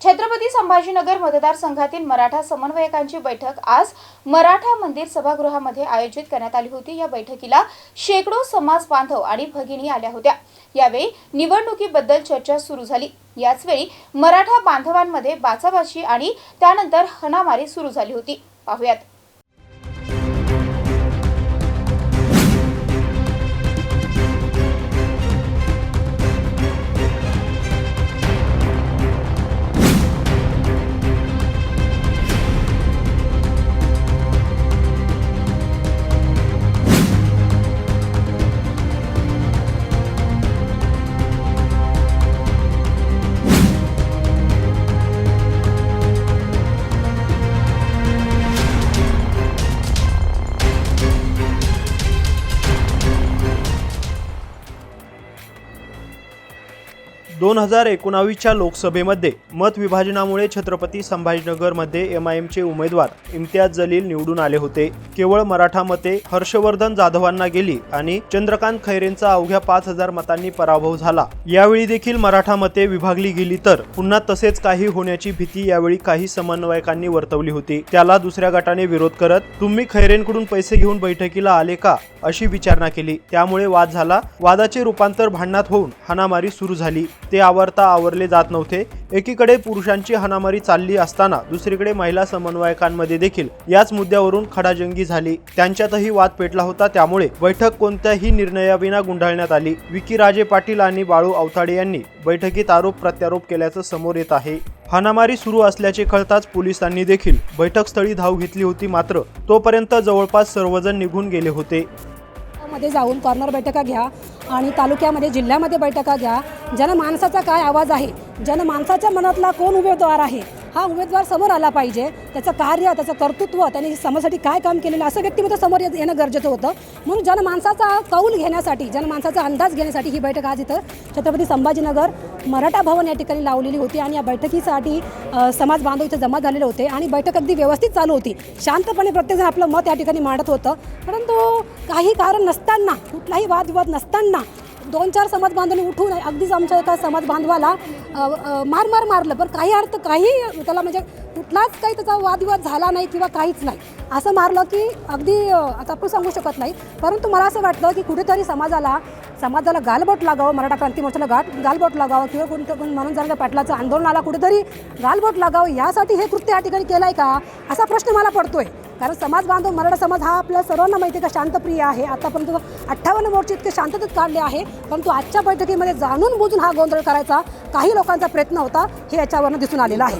छत्रपती संभाजीनगर मतदारसंघातील मराठा समन्वयकांची बैठक आज मराठा मंदिर सभागृहामध्ये आयोजित करण्यात आली होती. या बैठकीला शेकडो समाज बांधव आणि भगिनी आल्या होत्या. यावेळी निवडणुकीबद्दल चर्चा सुरू झाली. याचवेळी मराठा बांधवांमध्ये बाचाबाची आणि त्यानंतर हणामारी सुरू झाली होती. पाहुयात. दोन हजार एकोणावीसच्या लोकसभेमध्ये मत विभाजनामुळे छत्रपती संभाजीनगरमध्ये एम आय एमचे उमेदवार इम्तियाज जलील निवडून आले होते. केवळ मराठा मते हर्षवर्धन जाधवांना गेली आणि चंद्रकांत खैरेंचा अवघ्या पाच हजार मतांनी पराभव झाला. यावेळी देखील मराठा मते विभागली गेली तर पुन्हा तसेच काही होण्याची भीती यावेळी काही समन्वयकांनी वर्तवली होती. त्याला दुसऱ्या गटाने विरोध करत तुम्ही खैरेंकडून पैसे घेऊन बैठकीला आले का? अशी विचारणा केली. त्यामुळे वाद झाला. वादाचे रूपांतर भांडणात होऊन हाणामारी सुरू झाली. ते आवरता आवरले जात नव्हते. एकीकडे पुरुषांची हाणामारी चालली असताना दुसरीकडे महिला समन्वयकांमध्ये देखील याच मुद्द्यावरून खडाजंगी झाली. त्यांच्यातही वाद पेटला होता. त्यामुळे बैठक कोणत्याही निर्णयाविना गुंडाळण्यात आली. विकी राजे पाटील आणि बाळू अवताडे यांनी बैठकीत आरोप प्रत्यारोप केल्याचं समोर येत आहे. हाणामारी सुरू असल्याचे कळताच पोलिसांनी देखील बैठकस्थळी धाव घेतली होती मात्र तोपर्यंत जवळपास सर्वजण निघून गेले होते. तालुक्यामध्ये जाऊन कॉर्नर बैठका घ्या आणि तालुक्यामध्ये जिल्ह्यामध्ये बैठका घ्या. जनमानसाचा काय आवाज आहे? जनमानसाच्या मनातला कोण उमेदवार आहे? हा उमेदवार समोर आला पाहिजे. त्याचं कार्य त्याचं कर्तृत्व त्याने समाजासाठी काय काम केलेलं असं व्यक्तिमत्व समोर येणं गरजेचं होतं. म्हणून जनमानसाचा कौल घेण्यासाठी जनमानसाचा अंदाज घेण्यासाठी ही बैठक आज इथं छत्रपती संभाजीनगर मराठा भवन या ठिकाणी लावलेली होती आणि या बैठकीसाठी समाज बांधव इथं जमा झालेले होते आणि बैठक अगदी व्यवस्थित चालू होती. शांतपणे प्रत्येकजण आपलं मत या ठिकाणी मांडत होतं. परंतु काही कारण नसताना कुठलाही वादविवाद नसताना दोन चार समाज बांधवांनी उठून अगदीच आमच्या एका समाज बांधवाला मार मार मारलं. पण काही अर्थ काही त्याला म्हणजे कुठलाच काही त्याचा वादविवाद झाला नाही किंवा काहीच नाही. असं मारलं की अगदी आता आपण सांगू शकत नाही. परंतु मला असं वाटलं की कुठेतरी समाजाला समाजाला गालबोट लागावं मराठा क्रांती मोर्चाला गाठ गालबोट लागावं किंवा कोणतं कोण म्हणून जर पाटलाचं आंदोलनाला कुठेतरी गालबोट लागावं यासाठी हे कृत्य या ठिकाणी केलं आहे का? असा प्रश्न मला पडतोय. कारण समाज बांधव मराठा समाज हा आपल्या सर्वांना माहिती आहे का शांतप्रिय आहे. आतापर्यंत अठ्ठावन्न मोर्चे इतके शांततेत काढले आहे परंतु आजच्या बैठकीमध्ये जाणून बुजून हा गोंधळ करायचा काही लोकांचा प्रयत्न होता हे याच्यावरनं दिसून आलेलं आहे.